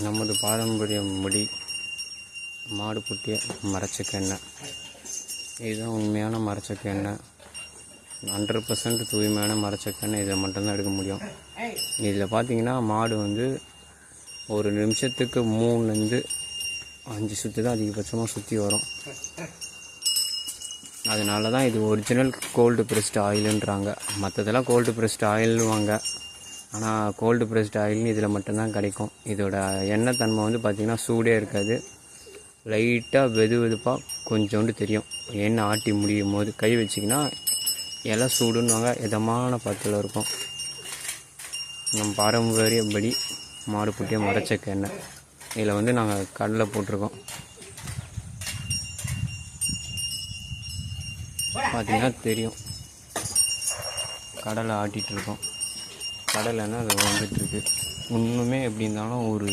நமது பாரம்பரிய மொழி மாடு புட்டிய மரச்செக்கு எண்ணெய். இதுதான் உண்மையான மரச்செக்கு எண்ணெய். ஹண்ட்ரட் பர்சன்ட் தூய்மையான மரச்செக்கு எண்ணெய். இதை மட்டும்தான் எடுக்க முடியும். இதில் பார்த்தீங்கன்னா மாடு வந்து ஒரு நிமிஷத்துக்கு மூணுலேருந்து அஞ்சு சுற்றி தான் அதிகபட்சமாக சுற்றி வரும். அதனால தான் இது ஒரிஜினல் கோல்டு ப்ரெஸ்ட் ஆயிலுன்றாங்க மற்றதெல்லாம் கோல்டு ப்ரெஸ்ட் ஆயில்வாங்க ஆனால் கோல்டு ப்ரெஸ்ட் ஆயில்னு இதில் மட்டும்தான் கிடைக்கும். இதோட எண்ணெய் தன்மை வந்து பார்த்திங்கன்னா சூடே இருக்காது. லைட்டாக வெது வெதுப்பாக கொஞ்சோண்டு தெரியும். எண்ணெய் ஆட்டி முடியும் போது கை வச்சிங்கன்னா இலை சூடுன்னுவாங்க. இதமான பத்தில் இருக்கும். நம் பாரம்பரியப்படி மாடு புட்டிய மரச்சக்க எண்ணெய். இதில் வந்து நாங்கள் கடலை போட்டிருக்கோம். பார்த்திங்கன்னா தெரியும். கடலை ஆட்டிகிட்டு இருக்கோம் கடலைன்னா அது வந்துட்டுருக்கு இன்னுமே எப்படி இருந்தாலும் ஒரு